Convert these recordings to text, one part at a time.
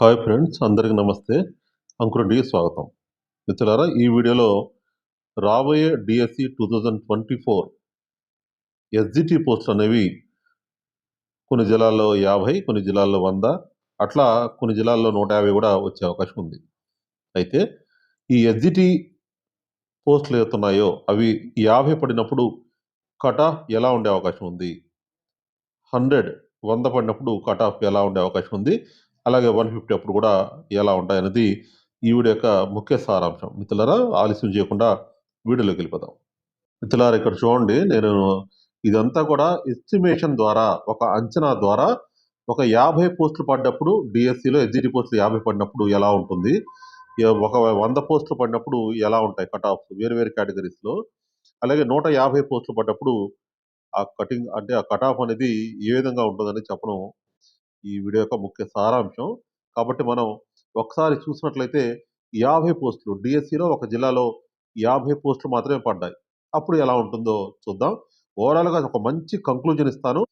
Hi friends అందరికీ నమస్తే. అంకురెడ్డికి స్వాగతం. మిత్రులారా ఈ వీడియోలో రాబోయే DSC two thousand twenty four SGT పోస్టులు అనేవి కొన్ని జిల్లాల్లో యాభై కొన్ని జిల్లాల్లో వంద అట్లా కొన్ని జిల్లాల్లో నూట యాభై కూడా వచ్చే అవకాశం ఉంది. అయితే ఈ ఎస్జిటి పోస్టులు ఏతున్నాయో అవి యాభై పడినప్పుడు కట్ ఆఫ్ ఎలా ఉండే అవకాశం ఉంది? హండ్రెడ్ వంద పడినప్పుడు కట్ ఆఫ్ ఎలా ఉండే అవకాశం ఉంది? అలాగే వన్ ఫిఫ్టీ అప్పుడు కూడా ఎలా ఉంటాయనేది ఈ వీడియో యొక్క ముఖ్య సారాంశం. మిత్రులారా ఆలస్యం చేయకుండా వీడియోలోకి వెళ్ళిపోదాం. మిత్రులారా ఇక్కడ చూడండి నేను ఇదంతా కూడా ఎస్టిమేషన్ ద్వారా ఒక అంచనా ద్వారా ఒక యాభై పోస్టులు పడినప్పుడు డిఎస్సిలో ఎస్జిటి పోస్టులు యాభై పడినప్పుడు ఎలా ఉంటుంది? ఒక వంద పోస్టులు పడినప్పుడు ఎలా ఉంటాయి కట్ ఆఫ్స్ వేరు వేరు కేటగిరీస్లో. అలాగే నూట యాభై పోస్టులు పడ్డప్పుడు ఆ కటింగ్ అంటే ఆ కట్ ఆఫ్ అనేది ఏ విధంగా ఉంటుందని చెప్పడం ఈ వీడియో యొక్క ముఖ్య సారాంశం. కాబట్టి మనం ఒకసారి చూసినట్లయితే యాభై పోస్టులు డిఎస్సిలో ఒక జిల్లాలో యాభై పోస్టులు మాత్రమే పడ్డాయి. అప్పుడు ఎలా ఉంటుందో చూద్దాం. ఓవరాల్గా ఒక మంచి కంక్లూజన్ ఇస్తాను.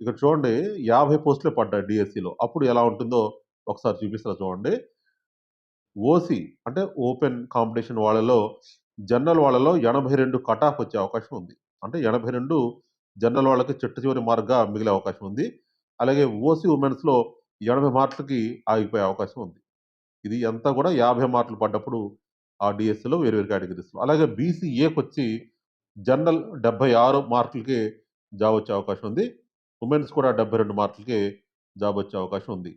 ఇక్కడ చూడండి యాభై పోస్టులే పడ్డాయి డిఎస్సిలో. అప్పుడు ఎలా ఉంటుందో ఒకసారి చూపిస్తారా చూడండి. ఓసీ అంటే ఓపెన్ కాంపిటీషన్ వాళ్ళలో జనరల్ వాళ్ళలో ఎనభై రెండు కట్ ఆఫ్ వచ్చే అవకాశం ఉంది. అంటే ఎనభై రెండు జనరల్ వాళ్ళకి చెట్టు చివరి మార్గా మిగిలే అవకాశం ఉంది. అలాగే ఓసీ ఉమెన్స్లో ఎనభై మార్కులకి ఆగిపోయే అవకాశం ఉంది. ఇది అంతా కూడా యాభై మార్కులు పడ్డప్పుడు ఆ డిఎస్సిలో వేరువేరు కేటగిరీస్లో. అలాగే బీసీఏకి వచ్చి జనరల్ డెబ్బై ఆరు మార్కులకి జాబ్ వచ్చే అవకాశం ఉంది. ఉమెన్స్ కూడా డెబ్బై రెండు మార్కులకి జాబ్ వచ్చే అవకాశం ఉంది.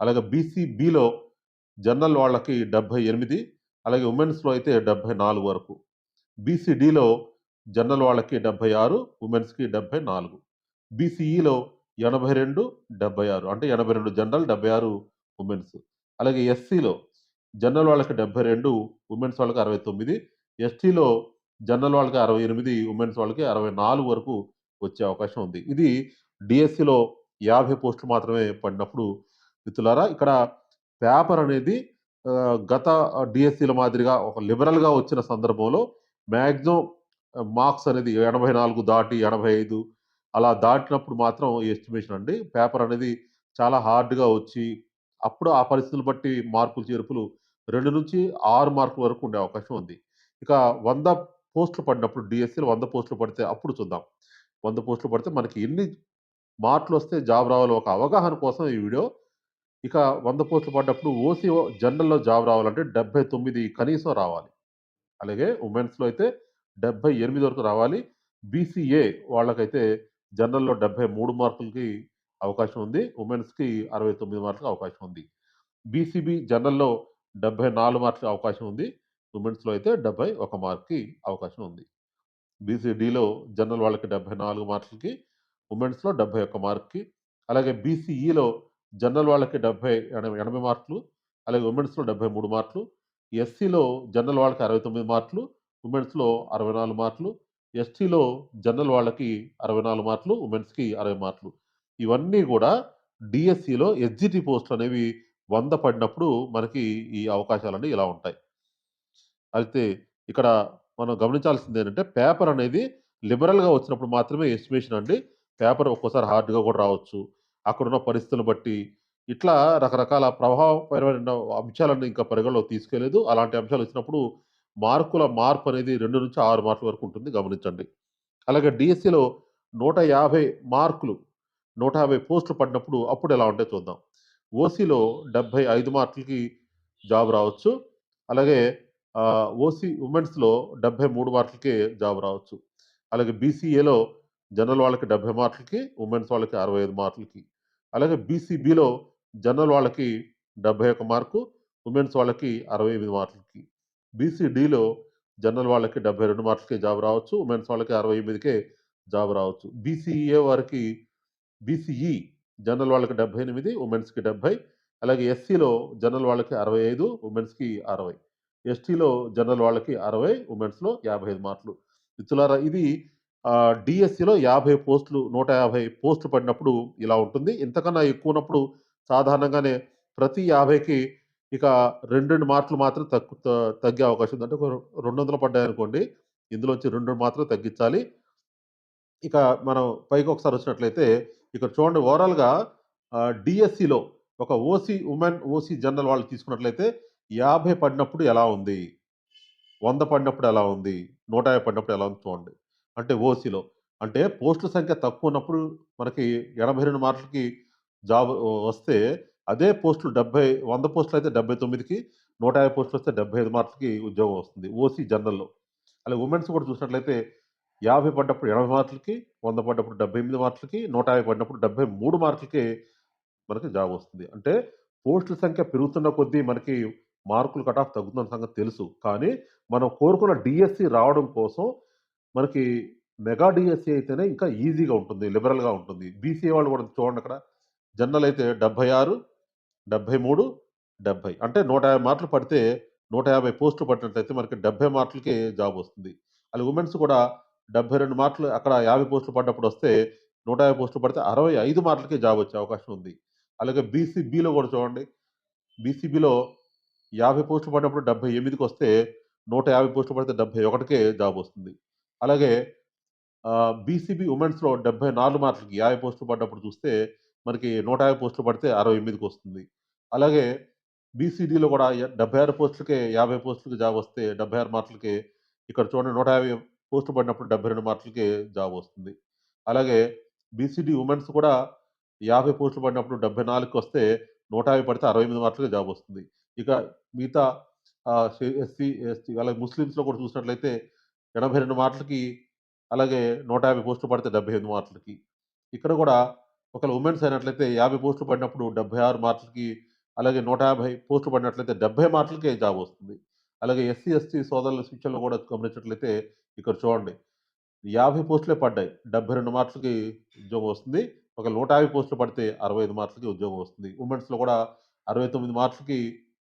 అలాగే బీసీబీలో జనరల్ వాళ్ళకి డెబ్బై ఎనిమిది అలాగే ఉమెన్స్లో అయితే డెబ్బై నాలుగు వరకు. బీసీడీలో జనరల్ వాళ్ళకి డెబ్బై ఆరు ఉమెన్స్కి డెబ్బై నాలుగు. బీసీఈలో ఎనభై రెండు డెబ్బై ఆరు అంటే ఎనభై రెండు జనరల్ డెబ్బై ఆరు ఉమెన్స్. అలాగే ఎస్సీలో జనరల్ వాళ్ళకి డెబ్బై రెండు ఉమెన్స్ వాళ్ళకి అరవై తొమ్మిది. ఎస్టీలో జనరల్ వాళ్ళకి అరవై ఎనిమిది ఉమెన్స్ వాళ్ళకి అరవై నాలుగు వరకు వచ్చే అవకాశం ఉంది. ఇది డిఎస్సిలో యాభై పోస్టులు మాత్రమే పడినప్పుడు మిత్రులారా ఇక్కడ పేపర్ అనేది గత డిఎస్సిల మాదిరిగా ఒక లిబరల్గా వచ్చిన సందర్భంలో మ్యాక్సిమం మార్క్స్ అనేది ఎనభై నాలుగు దాటి ఎనభై ఐదు అలా దాటినప్పుడు మాత్రం ఎస్టిమేషన్ అండి. పేపర్ అనేది చాలా హార్డ్గా వచ్చి అప్పుడు ఆ పరిస్థితులు బట్టి మార్పులు చేర్పులు రెండు నుంచి ఆరు మార్కుల వరకు ఉండే అవకాశం ఉంది. ఇక వంద పోస్టులు పడినప్పుడు డిఎస్సీలు వంద పోస్టులు పడితే అప్పుడు చూద్దాం. వంద పోస్టులు పడితే మనకి ఎన్ని మార్కులు వస్తే జాబ్ రావాలో ఒక అవగాహన కోసం ఈ వీడియో. ఇక వంద పోస్టులు పడ్డప్పుడు ఓసీ జనరల్లో జాబ్ రావాలంటే డెబ్బై తొమ్మిది కనీసం రావాలి. అలాగే ఉమెన్స్లో అయితే డెబ్బై ఎనిమిది వరకు రావాలి. బీసీఏ వాళ్ళకైతే జనరల్లో డెబ్బై మూడు మార్కులకి అవకాశం ఉంది. ఉమెన్స్కి అరవై తొమ్మిది మార్కులకు అవకాశం ఉంది. బీసీబీ జనరల్లో డెబ్బై నాలుగు మార్కులకు అవకాశం ఉంది. ఉమెన్స్లో అయితే డెబ్బై ఒక మార్క్కి అవకాశం ఉంది. బీసీడీలో జనరల్ వాళ్ళకి డెబ్బై నాలుగు మార్కులకి ఉమెన్స్లో డెబ్బై ఒక్క మార్క్కి అలాగే బీసీఈలో జనరల్ వాళ్ళకి డెబ్బై ఎనభై ఎనభై మార్కులు అలాగే ఉమెన్స్లో డెబ్బై మూడు మార్కులు ఎస్సీలో జనరల్ వాళ్ళకి అరవై తొమ్మిది మార్కులు ఉమెన్స్లో అరవై నాలుగు మార్కులు ఎస్టీలో జనరల్ వాళ్ళకి అరవై నాలుగు మార్కులు ఉమెన్స్కి అరవై మార్కులు. ఇవన్నీ కూడా డిఎస్సిలో ఎస్జిటి పోస్టులు అనేవి వంద పడినప్పుడు మనకి ఈ అవకాశాలన్నీ ఇలా ఉంటాయి. అయితే ఇక్కడ మనం గమనించాల్సింది ఏంటంటే పేపర్ అనేది లిబరల్గా వచ్చినప్పుడు మాత్రమే ఎస్టిమేషన్ అండి. పేపర్ ఒక్కోసారి హార్డ్గా కూడా రావచ్చు. అక్కడున్న పరిస్థితులను బట్టి ఇట్లా రకరకాల ప్రభావపరమైన అంశాలను ఇంకా పరిగణలో తీసుకెళ్ళేదు. అలాంటి అంశాలు వచ్చినప్పుడు మార్కుల మార్పు అనేది రెండు నుంచి ఆరు మార్కుల వరకు ఉంటుంది గమనించండి. అలాగే డిఎస్సిలో నూట యాభై మార్కులు నూట యాభై పోస్టులు పడినప్పుడు అప్పుడు ఎలా ఉంటే చూద్దాం. ఓసీలో డెబ్బై ఐదు మార్కులకి జాబ్ రావచ్చు. అలాగే ఓసీ ఉమెన్స్లో డెబ్బై మూడు మార్కులకే జాబ్ రావచ్చు. అలాగే బీసీఏలో జనరల్ వాళ్ళకి డెబ్బై మార్కులకి ఉమెన్స్ వాళ్ళకి అరవై ఐదు మార్కులకి. అలాగే బీసీబీలో జనరల్ వాళ్ళకి డెబ్బై ఒక మార్కు ఉమెన్స్ వాళ్ళకి అరవై ఎనిమిది మార్కులకి. బీసీడీలో జనరల్ వాళ్ళకి డెబ్బై రెండు మార్కులకి జాబ్ రావచ్చు ఉమెన్స్ వాళ్ళకి అరవై ఎనిమిదికే జాబ్ రావచ్చు. బీసీఏ వారికి బీసీఈ జనరల్ వాళ్ళకి డెబ్బై ఎనిమిది ఉమెన్స్కి డెబ్బై అలాగే ఎస్సీలో జనరల్ వాళ్ళకి అరవై ఐదు ఉమెన్స్కి అరవై. ఎస్టీలో జనరల్ వాళ్ళకి అరవై ఉమెన్స్లో యాభై ఐదు మార్కులు. ఇచ్చులారా ఇది డిఎస్సిలో యాభై పోస్టులు నూట యాభై పోస్టులు పడినప్పుడు ఇలా ఉంటుంది. ఇంతకన్నా ఎక్కువ ఉన్నప్పుడు సాధారణంగానే ప్రతి యాభైకి ఇక రెండు రెండు మార్కులు మాత్రం తగ్గు తగ్గే అవకాశం ఉంది. అంటే ఒక రెండు వందలు పడ్డాయనుకోండి ఇందులో వచ్చి రెండు మాత్రం తగ్గించాలి. ఇక మనం పైకి ఒకసారి వచ్చినట్లయితే ఇక్కడ చూడండి ఓవరాల్గా డిఎస్సిలో ఒక ఓసీ ఉమెన్ ఓసీ జనరల్ వాళ్ళు తీసుకున్నట్లయితే యాభై పడినప్పుడు ఎలా ఉంది? వంద పడినప్పుడు ఎలా ఉంది? నూట యాభై పడినప్పుడు ఎలా ఉంది చూడండి. అంటే ఓసీలో. అంటే పోస్టుల సంఖ్య తక్కువ ఉన్నప్పుడు మనకి ఎనభై రెండు మార్కులకి జాబ్ వస్తే అదే పోస్టులు డెబ్బై వంద పోస్టులు అయితే డెబ్బై తొమ్మిదికి నూట యాభై పోస్టులు వస్తే డెబ్బై ఐదు మార్కులకి ఉద్యోగం వస్తుంది ఓసీ జనరల్లో. అలాగే ఉమెన్స్ కూడా చూసినట్లయితే యాభై పడ్డప్పుడు ఎనభై మార్కులకి వంద పడ్డప్పుడు డెబ్బై ఎనిమిది మార్కులకి నూట యాభై పడినప్పుడు డెబ్బై మూడు మార్కులకి మనకి జాబ్ వస్తుంది. అంటే పోస్టుల సంఖ్య పెరుగుతున్న కొద్దీ మనకి మార్కులు కట్ ఆఫ్ తగ్గుతున్న సంగతి తెలుసు. కానీ మనం కోరుకున్న డిఎస్సి రావడం కోసం మనకి మెగా డిఎస్సి అయితేనే ఇంకా ఈజీగా ఉంటుంది లిబరల్గా ఉంటుంది. బీసీ వాళ్ళు కూడా చూడండి అక్కడ. జనరల్ అయితే డెబ్బై ఆరు డెబ్బై మూడు డెబ్బై అంటే నూట యాభై మార్కులు పడితే నూట యాభై పోస్టులు పట్టినట్లయితే మనకి డెబ్బై మార్కులకి జాబ్ వస్తుంది. అలాగే ఉమెన్స్ కూడా డెబ్బై రెండు మార్కులు అక్కడ యాభై పోస్టులు పడ్డప్పుడు వస్తే నూట యాభై పోస్టులు పడితే అరవై ఐదు మార్కులకి జాబ్ వచ్చే అవకాశం ఉంది. అలాగే బీసీబీలో కూడా చూడండి. బీసీబీలో యాభై పోస్టులు పడినప్పుడు డెబ్బై ఎనిమిదికి వస్తే నూట యాభై పోస్టులు పడితే డెబ్బై ఒకటికే జాబ్ వస్తుంది. అలాగే బీసీబీ ఉమెన్స్లో డెబ్బై నాలుగు మార్కులకి యాభై పోస్టులు పడ్డప్పుడు చూస్తే మనకి నూట యాభై పోస్టులు పడితే అరవై ఎనిమిదికి వస్తుంది. అలాగే బీసీడీలో కూడా డెబ్బై ఆరు పోస్టులకే యాభై పోస్టులకి జాబ్ వస్తే డెబ్బై ఆరు మార్కులకి ఇక్కడ చూడండి నూట యాభై పోస్టులు పడినప్పుడు డెబ్బై రెండు మార్కులకి జాబ్ వస్తుంది. అలాగే బీసీడీ ఉమెన్స్ కూడా యాభై పోస్టులు పడినప్పుడు డెబ్బై నాలుగుకి వస్తే నూట యాభై పడితే అరవై ఎనిమిది మార్కులకి జాబ్ వస్తుంది. ఇక మిగతా ఎస్సీ ఎస్టీ అలాగే ముస్లిమ్స్లో కూడా చూసినట్లయితే ఎనభై రెండు మార్కులకి అలాగే నూట యాభై పోస్టులు పడితే డెబ్బై ఎనిమిది మార్కులకి. ఇక్కడ కూడా ఒకవేళ ఉమెన్స్ అయినట్లయితే యాభై పోస్టులు పడినప్పుడు డెబ్బై ఆరు మార్కులకి అలాగే నూట యాభై పోస్టులు పడినట్లయితే డెబ్బై మార్కులకే జాబ్ వస్తుంది. అలాగే ఎస్సీ ఎస్టీ సోదరుల శిక్షణలో కూడా గమనించినట్లయితే ఇక్కడ చూడండి యాభై పోస్టులే పడ్డాయి. డెబ్బై రెండు మార్కులకి ఉద్యోగం వస్తుంది. ఒక నూట యాభై పోస్టులు పడితే అరవై ఐదు మార్కులకి ఉద్యోగం వస్తుంది. ఉమెన్స్లో కూడా అరవై తొమ్మిది మార్కులకి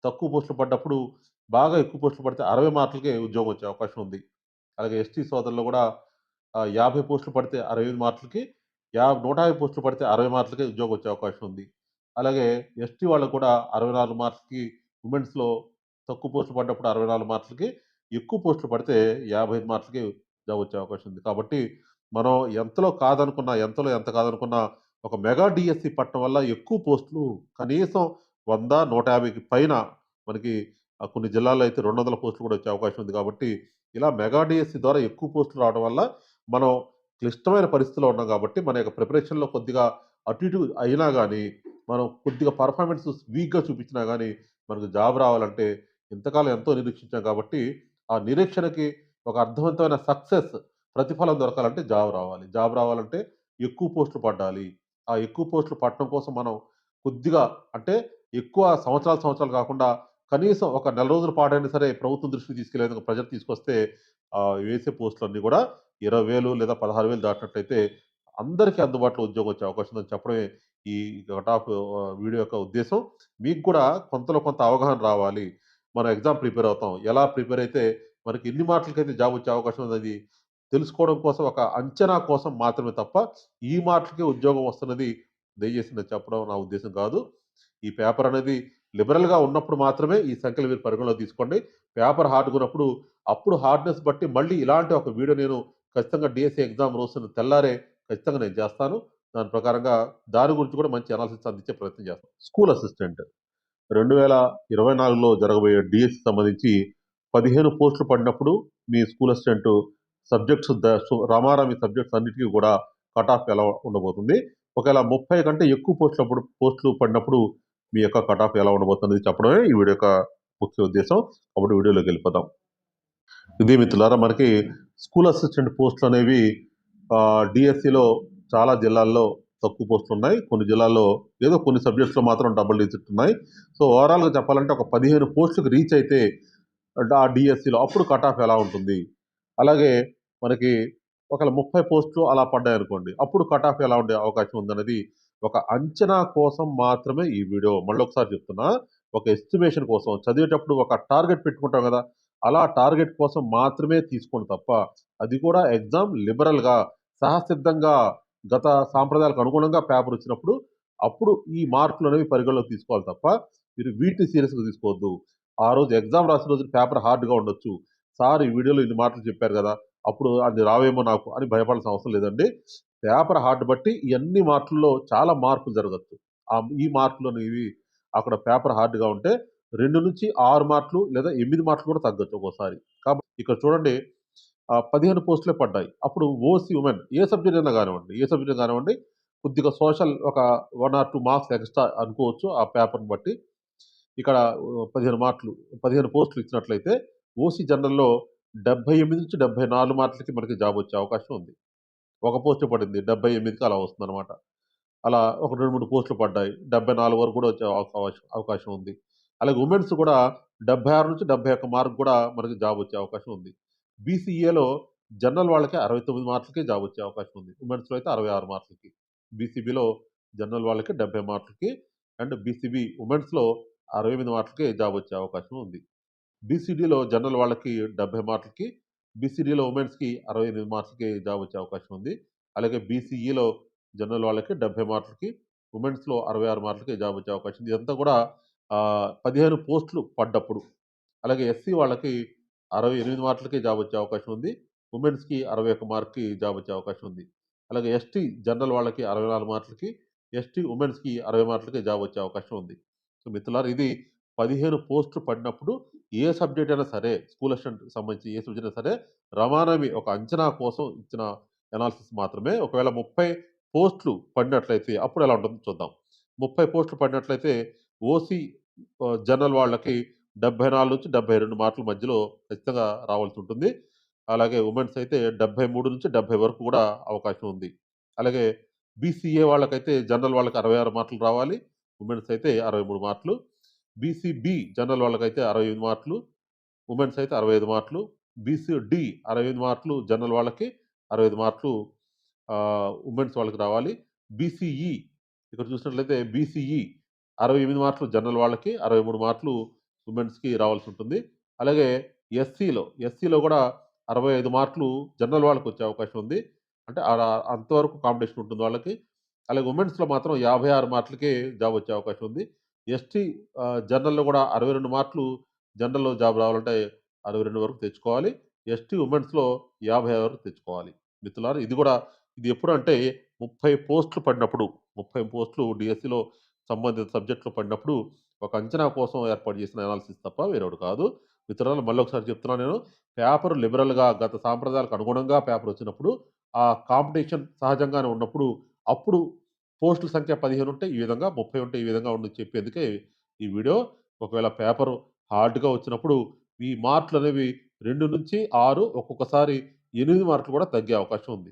తక్కువ పోస్టులు పడ్డప్పుడు బాగా ఎక్కువ పోస్టులు పడితే అరవై మార్కులకే ఉద్యోగం వచ్చే అవకాశం ఉంది. అలాగే ఎస్టీ సోదరులు కూడా యాభై పోస్టులు పడితే అరవై ఐదు మార్కులకి యా నూట యాభై పోస్టులు పడితే అరవై మార్కులకే ఉద్యోగం వచ్చే అవకాశం ఉంది. అలాగే ఎస్టీ వాళ్ళకు కూడా అరవై నాలుగు మార్క్స్కి ఉమెన్స్లో తక్కువ పోస్టులు పడ్డప్పుడు అరవై నాలుగు మార్క్స్కి ఎక్కువ పోస్టులు పడితే యాభై ఐదు మార్క్స్కి జాబ్ వచ్చే అవకాశం ఉంది. కాబట్టి మనం ఎంతలో కాదనుకున్నా ఎంతలో ఎంత కాదనుకున్నా ఒక మెగా డిఎస్సి పట్టడం వల్ల ఎక్కువ పోస్టులు కనీసం వంద నూట యాభైకి పైన మనకి కొన్ని జిల్లాల్లో అయితే రెండు వందల పోస్టులు కూడా వచ్చే అవకాశం ఉంది. కాబట్టి ఇలా మెగా డిఎస్సి ద్వారా ఎక్కువ పోస్టులు రావడం వల్ల మనం క్లిష్టమైన పరిస్థితిలో ఉన్నాం కాబట్టి మన యొక్క ప్రిపరేషన్లో కొద్దిగా అటు ఇటు అయినా కానీ మనం కొద్దిగా పర్ఫార్మెన్స్ వీక్గా చూపించినా కానీ మనకు జాబ్ రావాలంటే ఇంతకాలం ఎంతో నిరీక్షించాం కాబట్టి ఆ నిరీక్షణకి ఒక అర్థవంతమైన సక్సెస్ ప్రతిఫలం దొరకాలంటే జాబ్ రావాలి. జాబ్ రావాలంటే ఎక్కువ పోస్టులు పడ్డాలి. ఆ ఎక్కువ పోస్టులు పట్టడం కోసం మనం కొద్దిగా అంటే ఎక్కువ సంవత్సరాలు సంవత్సరాలు కాకుండా కనీసం ఒక నెల రోజుల పాటైనా సరే ప్రభుత్వం దృష్టికి తీసుకెళ్ళే ప్రజలు తీసుకొస్తే ఆ వేసే పోస్టులన్నీ కూడా ఇరవై వేలు లేదా పదహారు వేలు దాటినట్లయితే అందరికీ అందుబాటులో ఉద్యోగం వచ్చే అవకాశం ఉందని చెప్పడమే ఈ కట్ ఆఫ్ వీడియో యొక్క ఉద్దేశం మీకు కూడా కొంతలో కొంత అవగాహన రావాలి. మనం ఎగ్జామ్ ప్రిపేర్ అవుతాం. ఎలా ప్రిపేర్ అయితే మనకి ఎన్ని మార్కులకైతే జాబ్ వచ్చే అవకాశం ఉంది తెలుసుకోవడం కోసం ఒక అంచనా కోసం మాత్రమే తప్ప ఈ మార్కులకే ఉద్యోగం వస్తున్నది దయచేసి నేను చెప్పడం నా ఉద్దేశం కాదు. ఈ పేపర్ అనేది లిబరల్గా ఉన్నప్పుడు మాత్రమే ఈ సంఖ్యలు మీరు పరిగణలో తీసుకోండి. పేపర్ హార్డ్గా ఉన్నప్పుడు అప్పుడు హార్డ్నెస్ బట్టి మళ్ళీ ఇలాంటి ఒక వీడియో నేను ఖచ్చితంగా డిఎస్సి ఎగ్జామ్ రోజున తెల్లారే ఖచ్చితంగా నేను చేస్తాను. దాని ప్రకారంగా దాని గురించి కూడా మంచి అనాలిసిస్ అందించే ప్రయత్నం చేస్తాం. స్కూల్ అసిస్టెంట్ రెండు వేల ఇరవై నాలుగులో జరగబోయే డిఎస్సి సంబంధించి పదిహేను పోస్టులు పడినప్పుడు మీ స్కూల్ అసిస్టెంట్ సబ్జెక్ట్స్ రామారామి సబ్జెక్ట్స్ అన్నిటికీ కూడా కట్ ఆఫ్ ఎలా ఉండబోతుంది? ఒకవేళ ముప్పై కంటే ఎక్కువ పోస్టులు అప్పుడు పోస్టులు పడినప్పుడు మీ యొక్క కట్ ఆఫ్ ఎలా ఉండబోతుంది చెప్పడమే ఈ వీడియో యొక్క ముఖ్య ఉద్దేశం. కాబట్టి వీడియోలోకి వెళ్ళిపోదాం. ఇది మిత్రులారా మనకి స్కూల్ అసిస్టెంట్ పోస్టులు అనేవి డిఎస్సిలో చాలా జిల్లాల్లో తక్కువ పోస్టులు ఉన్నాయి. కొన్ని జిల్లాల్లో ఏదో కొన్ని సబ్జెక్ట్స్లో మాత్రం డబుల్ డిజిట్ ఉన్నాయి. సో ఓవరాల్గా చెప్పాలంటే ఒక పదిహేను పోస్టులకు రీచ్ అయితే ఆ డిఎస్సిలో అప్పుడు కట్ ఆఫ్ ఎలా ఉంటుంది? అలాగే మనకి ఒకవేళ ముప్పై పోస్టులు అలా పడ్డాయి అనుకోండి అప్పుడు కట్ ఆఫ్ ఎలా ఉండే అవకాశం ఉందనేది ఒక అంచనా కోసం మాత్రమే ఈ వీడియో మళ్ళీ ఒకసారి చెప్తున్నా. ఒక ఎస్టిమేషన్ కోసం చదివేటప్పుడు ఒక టార్గెట్ పెట్టుకుంటాం కదా అలా టార్గెట్ కోసం మాత్రమే తీసుకోండి తప్ప అది కూడా ఎగ్జామ్ లిబరల్గా సహసిద్ధంగా గత సాంప్రదాయాలకు అనుగుణంగా పేపర్ వచ్చినప్పుడు అప్పుడు ఈ మార్కులు అనేవి పరిగణలోకి తీసుకోవాలి తప్ప మీరు వీటిని సీరియస్గా తీసుకోవద్దు. ఆ రోజు ఎగ్జామ్ రాసిన రోజు పేపర్ హార్డ్గా ఉండొచ్చు. సార్ ఈ వీడియోలో ఇన్ని మాటలు చెప్పారు కదా అప్పుడు అది రావేమో నాకు అని భయపడాల్సిన అవసరం లేదండి. పేపర్ హార్డ్ బట్టి ఇవన్నీ మార్కుల్లో చాలా మార్పులు జరగచ్చు. ఆ ఈ మార్కులు అనేవి అక్కడ పేపర్ హార్డ్‌గా ఉంటే 2-6 మార్కులు లేదా ఎనిమిది మార్కులు కూడా తగ్గొచ్చు ఒక్కోసారి. కాబట్టి ఇక్కడ చూడండి పదిహేను పోస్టులే పడ్డాయి. అప్పుడు ఓసీ ఉమెన్ ఏ సబ్జెక్ట్ అయినా కానివ్వండి ఏ సబ్జెక్ట్ అయినా కొద్దిగా సోషల్ ఒక one or two marks extra అనుకోవచ్చు ఆ పేపర్‌ని బట్టి. ఇక్కడ పదిహేను మార్కులు 15 పోస్టులు ఇచ్చినట్లయితే ఓసీ జనరల్‌లో 78-74 మార్కులకి మనకి జాబ్ వచ్చే అవకాశం ఉంది. ఒక పోస్ట్ పడింది. 78కి అలా వస్తుందన్నమాట అలా ఒక 2, 3 పోస్టులు పడ్డాయి. 74 వరకు కూడా వచ్చే అవకాశం అవకాశం ఉంది. అలాగే ఉమెన్స్ కూడా 76-71 మార్క్ కూడా మనకి జాబ్ వచ్చే అవకాశం ఉంది. బీసీఏలో జనరల్ వాళ్ళకి 69 మార్కులకే జాబ్ వచ్చే అవకాశం ఉంది. ఉమెన్స్‌లో అయితే 66 మార్కులకి. బీసీబీలో జనరల్ వాళ్ళకి 70 మార్కులకి అండ్ బీసీబీ ఉమెన్స్‌లో 68 మార్కులకే జాబ్ వచ్చే అవకాశం ఉంది. బీసీడీలో జనరల్ వాళ్ళకి 70 మార్కులకి, బీసీడీలో ఉమెన్స్‌కి 68 మార్క్స్‌కి జాబ్ వచ్చే అవకాశం ఉంది. అలాగే బీసీఈలో జనరల్ వాళ్ళకి 70 మార్కులకి, ఉమెన్స్‌లో 66 మార్కులకి జాబ్ వచ్చే అవకాశం ఉంది. ఇదంతా కూడా పదిహేను పోస్టులు పడ్డప్పుడు. అలాగే ఎస్సీ వాళ్ళకి 68 మార్కులకే జాబ్ వచ్చే అవకాశం ఉంది. ఉమెన్స్‌కి 61 మార్క్‌కి జాబ్ వచ్చే అవకాశం ఉంది. అలాగే ఎస్టీ జనరల్ వాళ్ళకి 64 మార్కులకి, ఎస్టీ ఉమెన్స్‌కి 60 మార్కులకి జాబ్ వచ్చే అవకాశం ఉంది. సో, మిత్రులారు ఇది 15 పోస్టులు పడినప్పుడు ఏ సబ్జెక్ట్ అయినా సరే స్కూల్ అసిస్టెంట్ సంబంధించి ఏ సబ్జెక్ట్ అయినా సరే రమానవి ఒక అంచనా కోసం ఇచ్చిన అనాలిసిస్ మాత్రమే. ఒకవేళ 30 పోస్టులు పడినట్లయితే అప్పుడు ఎలా ఉంటుందో చూద్దాం. 30 పోస్టులు పడినట్లయితే ఓసీ జనరల్ వాళ్ళకి 74-72 మార్కుల మధ్యలో ఖచ్చితంగా రావాల్సి ఉంటుంది. అలాగే ఉమెన్స్ అయితే 73-70 వరకు కూడా అవకాశం ఉంది. అలాగే బీసీఏ వాళ్ళకైతే జనరల్ వాళ్ళకి 66 మార్కులు రావాలి. ఉమెన్స్ అయితే 63 మార్కులు. బీసీబీ జనరల్ వాళ్ళకైతే 68 మార్కులు. ఉమెన్స్ అయితే 65 మార్కులు. బీసీడీ 65 మార్కులు జనరల్ వాళ్ళకి, 65 మార్కులు ఉమెన్స్ వాళ్ళకి రావాలి. బీసీఈ ఇక్కడ చూసినట్లయితే బీసీఈ 68 మార్కులు జనరల్ వాళ్ళకి, 63 మార్కులు ఉమెన్స్‌కి రావాల్సి ఉంటుంది. అలాగే ఎస్సీలో, ఎస్సీలో కూడా 65 మార్కులు జనరల్ వాళ్ళకి వచ్చే అవకాశం ఉంది. అంటే అంతవరకు కాంపిటీషన్ ఉంటుంది వాళ్ళకి. అలాగే ఉమెన్స్‌లో మాత్రం 56 మార్కులకే జాబ్ వచ్చే అవకాశం ఉంది. ఎస్టీ జనరల్‌లో కూడా 62 మార్కులు జనరల్‌లో జాబ్ రావాలంటే 62 వరకు తెచ్చుకోవాలి. ఎస్టీ ఉమెన్స్‌లో 56 వరకు తెచ్చుకోవాలి. మిత్రులారు ఇది కూడా ఇది ఎప్పుడు అంటే ముప్పై పోస్టులు పడినప్పుడు, 30 పోస్టులు డిఎస్సిలో సంబంధిత సబ్జెక్టులు పడినప్పుడు ఒక అంచనా కోసం ఏర్పాటు చేసిన అనాలిసిస్ తప్ప వేరొకటి కాదు. మిత్రులారా మళ్ళొకసారి చెప్తున్నాను నేను. పేపర్ లిబరల్‌గా గత సాంప్రదాయాలకు అనుగుణంగా పేపర్ వచ్చినప్పుడు, ఆ కాంపిటీషన్ సహజంగానే ఉన్నప్పుడు, అప్పుడు పోస్టుల సంఖ్య 15 ఉంటే ఈ విధంగా, 30 ఉంటే ఈ విధంగా ఉండి చెప్పేందుకే ఈ వీడియో. ఒకవేళ పేపర్ హార్డ్‌గా వచ్చినప్పుడు ఈ మార్కులనేవి 2-6 ఒక్కొక్కసారి ఎనిమిది మార్కులు కూడా తగ్గే అవకాశం ఉంది.